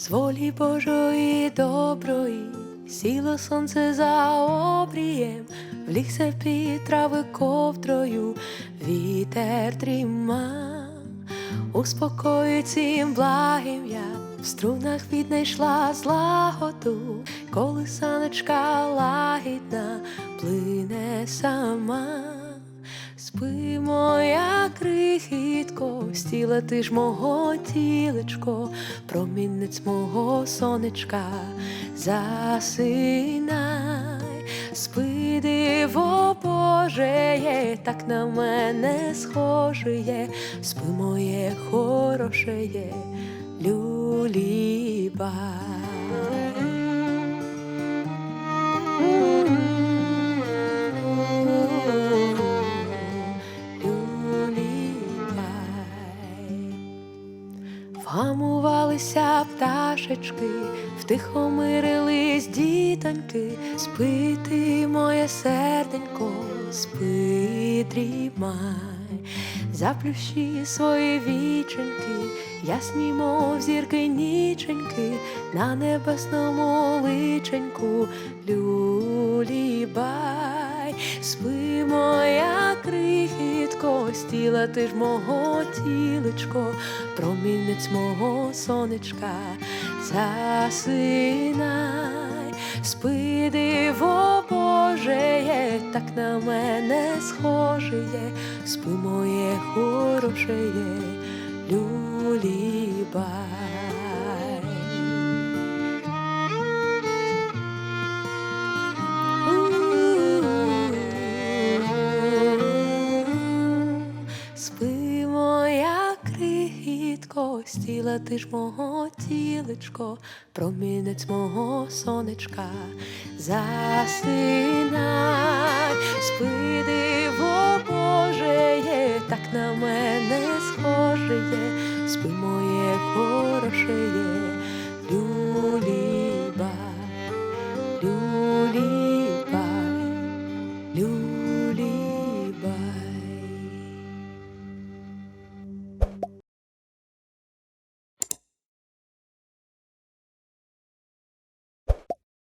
З волі Божої доброї, сіло сонце за обрієм, влігся під трави ковдрою, вітер дріма, успокоїть цим благим я в струнах віднайшла злагоду, коли саночка лагідна плине сама. Спи, моя крихітко, стіла ти ж мого тілечко, промінець мого сонечка, засинай, спи, диво Божеє, так на мене схожеє, спи моє хорошеє, люлібай. Люлібай. Вгамувалися пташечки, втихомирились дітоньки, спити, моє серденько, спи, дрімай, заплющи свої віченьки, ясні, мов зірки ніченьки, на небесному личеньку люлібай, спи, стіла ти ж мого тілечко, промінець мого сонечка, засинай, спи, диво Божеє, так на мене схоже, спи моє хорошеє, люлібай. Спи, моя крихітко, стіла ти ж мого тілечко, промінець мого сонечка, засинай, спи, диво Божеє, так на мене схожеє, спи моє